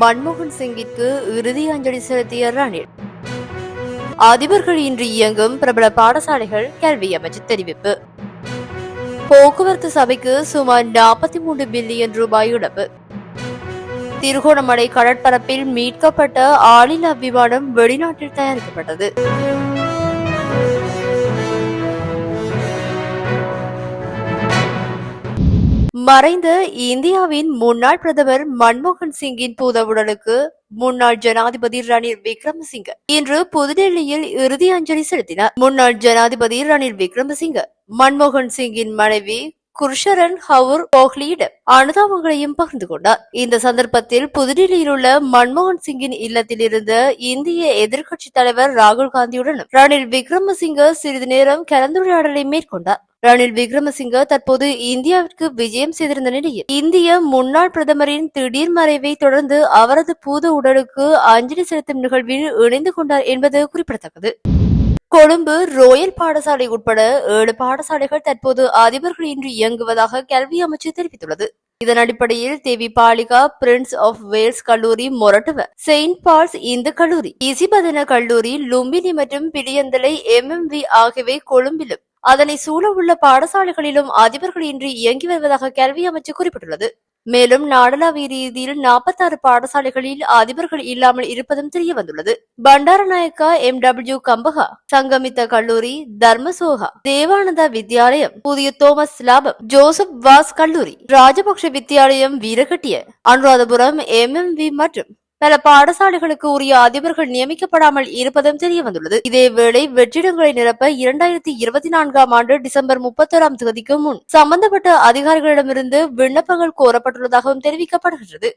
மன்மோகன் சிங்கிற்கு இறுதி அஞ்சலி செலுத்திய ரணில். அதிபர்கள் இன்று இயங்கும் பிரபல பாடசாலைகள் கல்வி அமைச்சு தெரிவிப்பு. போக்குவரத்து சபைக்கு சுமார் நாற்பத்தி மூன்று பில்லியன் ரூபாய் இழப்பு. திருகோணமலை கடற்பரப்பில் மீட்கப்பட்ட ஆளில்லா விமானம் வெளிநாட்டில் தயாரிக்கப்பட்டது. மறைந்த இந்தியாவின் முன்னாள் பிரதமர் மன்மோகன் சிங்கின் பூதவுடலுக்கு முன்னாள் ஜனாதிபதி ரணில் விக்ரமசிங்க இன்று புதுடெல்லியில் இறுதி அஞ்சலி செலுத்தினார். முன்னாள் ஜனாதிபதி ரணில் விக்ரமசிங்க மன்மோகன் சிங்கின் மனைவி குர்ஷரன் ஹவுர் கோஹ்லியிடம் அனுதாபங்களையும் பகிர்ந்து கொண்டார். இந்த சந்தர்ப்பத்தில் புதுடில்லியில் உள்ள மன்மோகன் சிங்கின் இல்லத்தில் இருந்த இந்திய எதிர்க்கட்சி தலைவர் ராகுல் காந்தியுடனும் ரணில் விக்ரமசிங்க சிறிது நேரம் கலந்துரையாடலை மேற்கொண்டார். ரணில் விக்ரமசிங்க தற்போது இந்தியாவிற்கு விஜயம் செய்திருந்த நிலையில் இந்திய முன்னாள் பிரதமரின் திடீர் மறைவை தொடர்ந்து அவரது பூத உடலுக்கு அஞ்சலி செலுத்தும் நிகழ்வில் இணைந்து கொண்டார் என்பது குறிப்பிடத்தக்கது. கொழும்பு ரோயல் பாடசாலை உட்பட ஏழு பாடசாலைகள் தற்போது அதிபர்களின்றி இயங்குவதாக கல்வி அமைச்சு தெரிவித்துள்ளது. இதன் அடிப்படையில் Devi Balika Prince of Wales கல்லூரி மொரட்டுவ செயின்ட் பால்ஸ் இந்து கல்லூரி இசிபதன கல்லூரி லும்பினி மற்றும் பிடியந்தலை எம்எம்வி ஆகியவை கொழும்பிலும். அதனை சூழ உள்ள பாடசாலைகளிலும் அதிபர்களின்றி இயங்கி வருவதாக கல்வி அமைச்சு குறிப்பிட்டுள்ளது. மேலும் நாடளாவிய ரீதியில் நாற்பத்தாறு பாடசாலைகளில் அதிபர்கள் இல்லாமல் இருப்பதும் தெரிய வந்துள்ளது பண்டாரநாயக்கா எம். டபிள்யூ. கம்பகா சங்கமித்த கல்லூரி தர்மசோகா தேவானந்தா வித்யாலயம் புதிய தோமஸ் லாபம் ஜோசப் வாஸ் கல்லூரி Rajapaksa Vidyalayam Weeraketiya Anuradhapura M. M. V. மற்றும் பல பாடசாலைகளுக்கு உரிய அதிபர்கள் நியமிக்கப்படாமல் இருப்பதும் தெரிய வந்துள்ளது இதேவேளை வெற்றிடங்களை நிரப்ப இரண்டாயிரத்தி இருபத்தி நான்காம் ஆண்டு டிசம்பர் முப்பத்தோராம் தேதிக்கு முன் சம்பந்தப்பட்ட அதிகாரிகளிடமிருந்து விண்ணப்பங்கள் கோரப்பட்டுள்ளதாகவும் தெரிவிக்கப்படுகிறது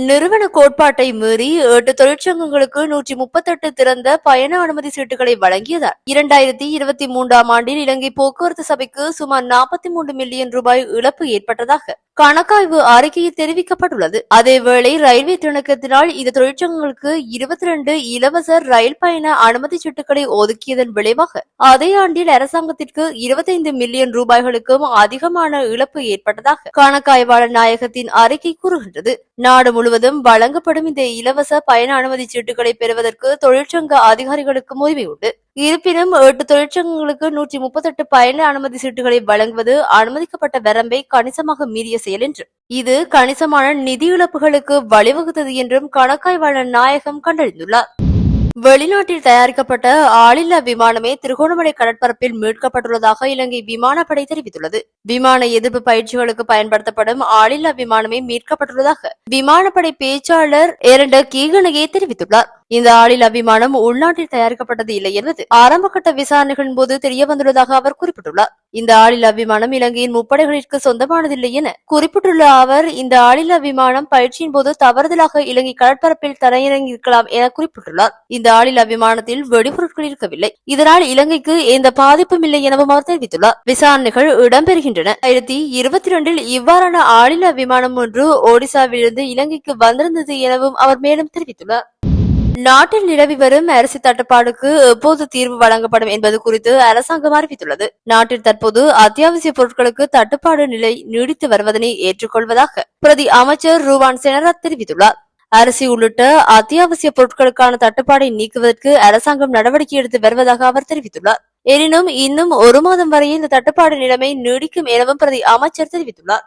நிறுவன கோட்பாட்டை மீறி எட்டு தொழிற்சங்கங்களுக்கு நூற்றி முப்பத்தெட்டு திறந்த பயண அனுமதி சீட்டுகளை வழங்கியதால் இரண்டாயிரத்தி இருபத்தி மூன்றாம் ஆண்டில் இலங்கை போக்குவரத்து சபைக்கு சுமார் நாற்பத்தி மூன்று மில்லியன் ரூபாய் இழப்பு ஏற்பட்டதாக கணக்காய்வு அறிக்கையில் தெரிவிக்கப்பட்டுள்ளது. அதேவேளை ரயில்வே திணக்கத்தினால் இந்த தொழிற்சங்கங்களுக்கு இருபத்தி ரெண்டு இலவச ரயில் பயண அனுமதி சீட்டுகளை ஒதுக்கியதன் விளைவாக அதே ஆண்டில் அரசாங்கத்திற்கு இருபத்தைந்து மில்லியன் ரூபாய்களுக்கும் அதிகமான இழப்பு ஏற்பட்டதாக கணக்காய்வாளர் நாயகத்தின் அறிக்கை கூறுகின்றது. நாடு முழுவதும் வழங்கப்படும் இந்த இலவச பயண அனுமதி சீட்டுகளை பெறுவதற்கு தொழிற்சங்க அதிகாரிகளுக்கும் உரிமை உண்டு. இருப்பினும் எட்டு தொழிற்சங்கங்களுக்கு நூற்றி முப்பத்தெட்டு பயண அனுமதி சீட்டுகளை வழங்குவது அனுமதிக்கப்பட்ட வரம்பை கணிசமாக மீறிய செயல் என்று. இது கணிசமான நிதி இழப்புகளுக்கு வழிவகுத்தது என்றும் கணக்காய்வாளர் நாயகம் கண்டறிந்துள்ளார். வெளிநாட்டில் தயாரிக்கப்பட்ட ஆளில்லா விமானமே திருகோணமலை கடற்பரப்பில் மீட்கப்பட்டுள்ளதாக இலங்கை விமானப்படை தெரிவித்துள்ளது. விமான எதிர்ப்பு பயிற்சிகளுக்கு பயன்படுத்தப்படும் ஆளில்லா விமானமே மீட்கப்பட்டுள்ளதாக விமானப்படை பேச்சாளர் இரண்ட கீகனகே தெரிவித்துள்ளார். இந்த ஆளில்லா விமானம் உள்நாட்டில் தயாரிக்கப்பட்டது இல்லை என்பது ஆரம்பகட்ட விசாரணைகளின் போது தெரிய வந்துள்ளதாக அவர் குறிப்பிட்டுள்ளார். இந்த ஆளில்லா விமானம் இலங்கையின் முப்படைகளிற்கு சொந்தமானதில்லை என குறிப்பிட்டுள்ள அவர் இந்த ஆளில்லா விமானம் பயிற்சியின் போது தவறுதலாக இலங்கை கடற்பரப்பில் தரையிறங்கி இருக்கலாம் என குறிப்பிட்டுள்ளார். இந்த ஆளில்லா விமானத்தில் வெடிபொருட்கள் இருக்கவில்லை. இதனால் இலங்கைக்கு எந்த பாதிப்பும் இல்லை எனவும் அவர் தெரிவித்துள்ளார். விசாரணைகள் இடம்பெறுகின்றன. ஆயிரத்தி இருபத்தி ரெண்டில் இவ்வாறான ஆளில்லா விமானம் ஒன்று ஒடிசாவிலிருந்து இலங்கைக்கு வந்திருந்தது எனவும் அவர் மேலும் தெரிவித்துள்ளார். நாட்டில் நிலவி வரும் அரிசி தட்டுப்பாடுக்கு எப்போது தீர்வு வழங்கப்படும் என்பது குறித்து அரசாங்கம் அறிவித்துள்ளது. நாட்டில் தற்போது அத்தியாவசிய பொருட்களுக்கு தட்டுப்பாடு நிலை நீடித்து வருவதனை ஏற்றுக்கொள்வதாக பிரதி அமைச்சர் ரூவான் செனரா தெரிவித்துள்ளார். அரிசி உள்ளிட்ட அத்தியாவசிய பொருட்களுக்கான தட்டுப்பாடை நீக்குவதற்கு அரசாங்கம் நடவடிக்கை எடுத்து வருவதாக அவர் தெரிவித்துள்ளார். எனினும் இன்னும் ஒரு மாதம் வரையில் இந்த தட்டுப்பாடு நிலைமை நீடிக்கும் எனவும் பிரதி அமைச்சர் தெரிவித்துள்ளார்.